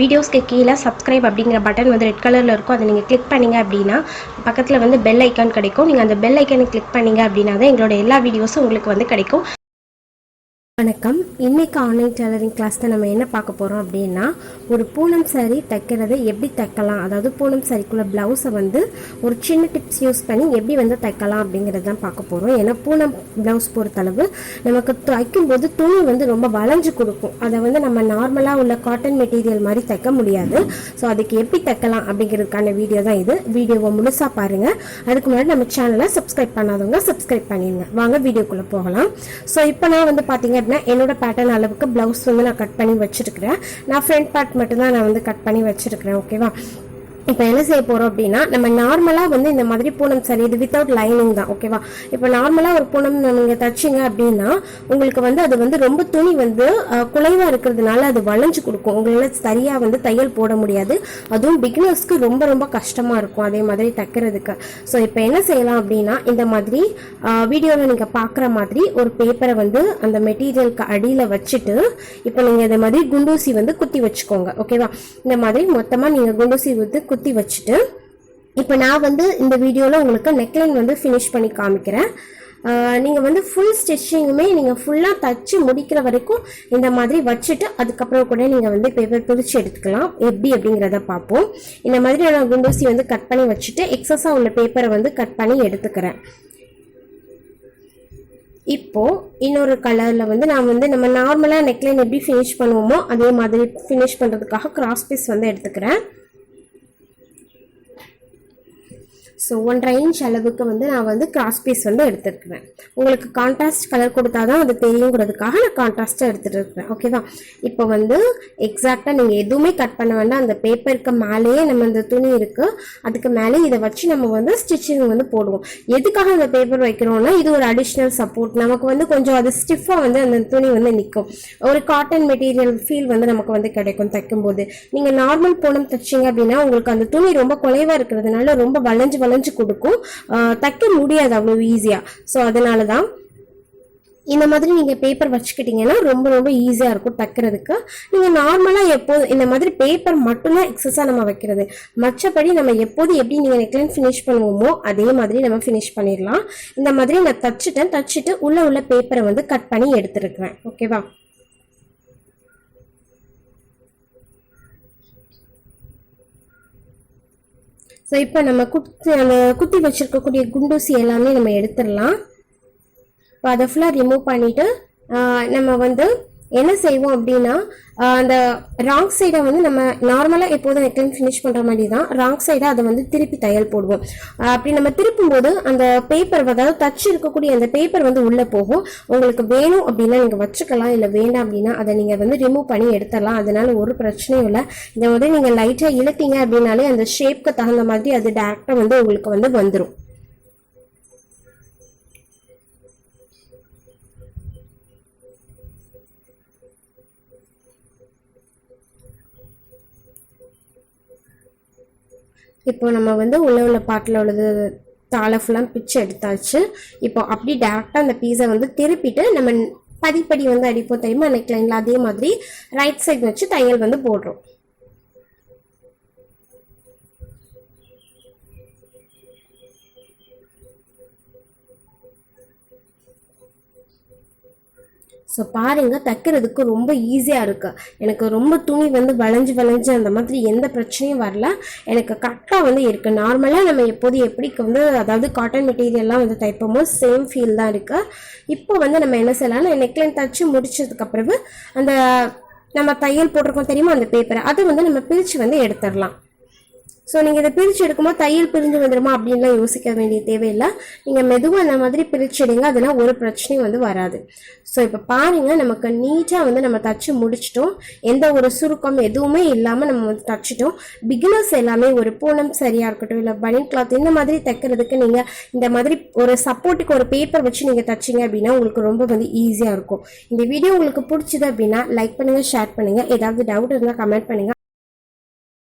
வீடியோஸ்க்கு கீழே சப்ஸ்கிரைப் அப்படிங்கிற பட்டன் வந்து ரெட் கலரில் இருக்கும். அதை நீங்கள் கிளிக் பண்ணீங்க அப்படின்னா பக்கத்தில் வந்து பெல் ஐக்கான் கிடைக்கும். நீங்கள் அந்த பெல் ஐக்கானை கிளிக் பண்ணீங்க அப்படின்னா தான் எங்களோட எல்லா வீடியோஸும் உங்களுக்கு வந்து கிடைக்கும். வணக்கம். இன்னைக்கு ஆன்லைன் டெய்லரிங் கிளாஸில் நம்ம என்ன பார்க்க போகிறோம் அப்படின்னா ஒரு பூனம் சாரீ தைக்கிறதை எப்படி தைக்கலாம்? அதாவது பூனம் சாரிக்குள்ள ப்ளவுஸை வந்து ஒரு சின்ன டிப்ஸ் யூஸ் பண்ணி எப்படி வந்து தைக்கலாம் அப்படிங்கிறது தான் பார்க்க போகிறோம் ஏன்னா பூனம் ப்ளவுஸ் பொறுத்தளவு நமக்கு தைக்கும்போது துணி வந்து ரொம்ப வளைஞ்சு கொடுக்கும். அதை வந்து நம்ம நார்மலாக உள்ள காட்டன் மெட்டீரியல் மாதிரி தைக்க முடியாது. ஸோ அதுக்கு எப்படி தைக்கலாம் அப்படிங்கிறதுக்கான வீடியோ தான் இது. வீடியோவை முழுசாக பாருங்கள் அதுக்கு முன்னாடி நம்ம சேனலை சப்ஸ்கிரைப் பண்ணாதவங்க சப்ஸ்கிரைப் பண்ணிடுங்க வாங்க வீடியோக்குள்ளே போகலாம். ஸோ இப்போ நான் வந்து பார்த்தீங்க அப்படின்னா என்னோட பேட்டர்ன் அளவுக்கு ப்ளவுஸ் வந்து நான் கட் பண்ணி வச்சுருக்கிறேன். நான் ஃப்ரண்ட் பார்ட் மட்டும்தான் நான் வந்து கட் பண்ணி வச்சுருக்கிறேன் ஓகேவா இப்போ என்ன செய்ய போகிறோம் அப்படின்னா நம்ம நார்மலாக வந்து இந்த மாதிரி பூனம் சரி இது வித்தவுட் லைனிங் தான் ஓகேவா இப்போ நார்மலாக ஒரு பூனம் நீங்கள் தச்சிங்க அப்படின்னா உங்களுக்கு வந்து அது வந்து ரொம்ப துணி வந்து குலைவாக இருக்கிறதுனால அது வளைஞ்சு கொடுக்கும். உங்களால் சரியாக வந்து தையல் போட முடியாது. அதுவும் பிகினர்ஸ்க்கு ரொம்ப ரொம்ப கஷ்டமாக இருக்கும் அதே மாதிரி தைக்கிறதுக்கு. ஸோ இப்போ என்ன செய்யலாம் அப்படின்னா இந்த மாதிரி வீடியோவில் நீங்கள் பார்க்குற மாதிரி ஒரு பேப்பரை வந்து அந்த மெட்டீரியலுக்கு அடியில் வச்சுட்டு இப்போ நீங்கள் இந்த மாதிரி குண்டூசி வந்து குத்தி வச்சுக்கோங்க ஓகேவா இந்த மாதிரி மொத்தமாக நீங்கள் குண்டூசி வந்து குத்தி வச்சுட்டு இப்போ நான் வந்து இந்த வீடியோவில் உங்களுக்கு நெக்லைன் வந்து ஃபினிஷ் பண்ணி காமிக்கிறேன். நீங்கள் வந்து ஃபுல் ஸ்டிச்சிங்குமே நீங்கள் ஃபுல்லாக தச்சு முடிக்கிற வரைக்கும் இந்த மாதிரி வச்சுட்டு அதுக்கப்புறம் கூட நீங்கள் வந்து பேப்பர் பிரித்து எடுத்துக்கலாம். எப்படி அப்படிங்கிறத பார்ப்போம். இந்த மாதிரி நான் குண்டூசி வந்து கட் பண்ணி வச்சுட்டு எக்ஸஸாக உள்ள பேப்பரை வந்து கட் பண்ணி எடுத்துக்கிறேன். இப்போது இன்னொரு கலரில் வந்து நான் வந்து நம்ம நார்மலாக நெக்லைன் எப்படி ஃபினிஷ் பண்ணுவோமோ அதே மாதிரி ஃபினிஷ் பண்ணுறதுக்காக கிராஸ் பீஸ் வந்து எடுத்துக்கிறேன். ஸோ ஒன்றரை இன்ச் அளவுக்கு வந்து நான் வந்து கிராஸ் பீஸ் வந்து எடுத்துருக்குறேன். உங்களுக்கு கான்ட்ராஸ்ட் கலர் கொடுத்தா தான் அது தெரியுங்கிறதுக்காக நான் கான்ட்ராஸ்ட்டாக எடுத்துகிட்டு இருக்கிறேன். ஓகேவா இப்போ வந்து எக்ஸாக்டாக நீங்கள் எதுவுமே கட் பண்ண வேண்டாம். அந்த பேப்பருக்கு மேலேயே நம்ம இந்த துணி இருக்குது அதுக்கு மேலே இதை வச்சு நம்ம வந்து ஸ்டிச்சிங் வந்து போடுவோம். எதுக்காக அந்த பேப்பர் வைக்கிறோம்னா இது ஒரு அடிஷ்னல் சப்போர்ட் நமக்கு வந்து கொஞ்சம் அது ஸ்டிஃபாக வந்து அந்த துணி வந்து நிற்கும் ஒரு காட்டன் மெட்டீரியல் ஃபீல் வந்து நமக்கு வந்து கிடைக்கும் தைக்கும்போது. நீங்கள் நார்மல் போனம் தைச்சிங்க அப்படின்னா உங்களுக்கு அந்த துணி ரொம்ப குறைவாக இருக்கிறதுனால ரொம்ப வளைஞ்சு வளைஞ்சு கொடுக்கும். தைக்க முடியாது அவ்வளோ ஈஸியாக ஸோ அதனால தான் இந்த மாதிரி நீங்கள் பேப்பர் வச்சுக்கிட்டீங்கன்னா ரொம்ப ரொம்ப ஈஸியாக இருக்கும் தைக்கிறதுக்கு. நீங்கள் நார்மலாக எப்போது இந்த மாதிரி பேப்பர் மட்டும்தான் எக்ஸஸாக நம்ம வைக்கிறது. மற்றபடி நம்ம எப்போது எப்படி நீங்கள் நெக்லைன் ஃபினிஷ் பண்ணுவோமோ அதே மாதிரி நம்ம ஃபினிஷ் பண்ணிடலாம். இந்த மாதிரி நான் தச்சுட்டேன் தச்சுட்டு உள்ள உள்ள பேப்பரை வந்து கட் பண்ணி எடுத்துருக்குறேன். ஓகேவா ஸோ இப்போ நம்ம குத்தி அந்த குத்தி வச்சுருக்கக்கூடிய குண்டூசி எல்லாமே நம்ம எடுத்துடலாம். இப்போ அதை ஃபுல்லாக ரிமூவ் பண்ணிவிட்டு நம்ம வந்து என்ன செய்வோம் அப்படின்னா அந்த ராங் சைடை வந்து நம்ம நார்மலாக எப்போதும் நெக்லைன் ஃபினிஷ் பண்ணுற மாதிரி தான் ராங் சைடை அதை வந்து திருப்பி தையல் போடுவோம். அப்படி நம்ம திருப்பும்போது அந்த பேப்பர் அதாவது தச்சு இருக்கக்கூடிய அந்த பேப்பர் வந்து உள்ளே போகும். உங்களுக்கு வேணும் அப்படின்னா நீங்கள் வச்சுக்கலாம் இல்லை வேண்டாம் அப்படின்னா அதை நீங்கள் வந்து ரிமூவ் பண்ணி எடுத்துடலாம். அதனால ஒரு பிரச்சனையும் இல்லை. இதை வந்து நீங்கள் லைட்டாக இழுத்தீங்க அப்படின்னாலே அந்த ஷேப்க்கு தகுந்த மாதிரி அது டேரெக்டாக வந்து உங்களுக்கு வந்து வந்துடும் இப்போ நம்ம வந்து உள்ள உள்ள பாட்டில் உள்ளது தாளை ஃபுல்லாக பிச்சு எடுத்தாச்சு. இப்போ அப்படி டேரெக்டாக அந்த பீஸை வந்து திருப்பிட்டு நம்ம பதிப்படி வந்து அடிப்போம் தெரியுமா? நெக்லைனில் அதே மாதிரி ரைட் சைடு வச்சு தையல் வந்து போடுறோம். ஸோ பாருங்கள் தைக்கிறதுக்கு ரொம்ப ஈஸியாக இருக்குது எனக்கு ரொம்ப துணி வந்து வளைஞ்சு வளைஞ்சு அந்த மாதிரி எந்த பிரச்சனையும் வரல. எனக்கு கரெக்டாக வந்து இருக்குது நார்மலாக நம்ம எப்போது எப்படி வந்து அதாவது காட்டன் மெட்டீரியல்லாம் வந்து தைப்போமோ சேம் ஃபீல் தான் இருக்குது இப்போ வந்து நம்ம என்ன செய்யலாம்னா நெக்லைன் தைச்சி முடிச்சதுக்கு பிறகு அந்த நம்ம தையல் போட்டிருக்கோம் தெரியுமா அந்த பேப்பரை அதை வந்து நம்ம பிரித்து வந்து எடுத்துடலாம். ஸோ நீங்கள் இதை பிரித்து எடுக்கும்போது தையல் பிரிஞ்சு வந்துடுமா அப்படின்லாம் யோசிக்க வேண்டிய தேவையில்லை. நீங்கள் மெதுவாக அந்த மாதிரி பிரிச்செடுங்க அதெல்லாம் ஒரு பிரச்சனையும் வந்து வராது. ஸோ இப்போ பாருங்கள் நமக்கு நீட்டாக வந்து நம்ம தச்சு முடிச்சிட்டோம். எந்த ஒரு சுருக்கம் எதுவுமே இல்லாமல் நம்ம வந்து தச்சிட்டோம். பிகினர்ஸ் எல்லாமே ஒரு பூனம் சரியாக இருக்கட்டும் இல்லை பனியன் கிளாத் இந்த மாதிரி தைக்கிறதுக்கு நீங்கள் இந்த மாதிரி ஒரு சப்போர்ட்டுக்கு ஒரு பேப்பர் வச்சு நீங்கள் தச்சிங்க அப்படின்னா உங்களுக்கு ரொம்ப வந்து ஈஸியாக இருக்கும். இந்த வீடியோ உங்களுக்கு பிடிச்சது அப்படின்னா லைக் பண்ணுங்கள் ஷேர் பண்ணுங்கள் ஏதாவது டவுட் இருந்தால் கமெண்ட் பண்ணுங்கள்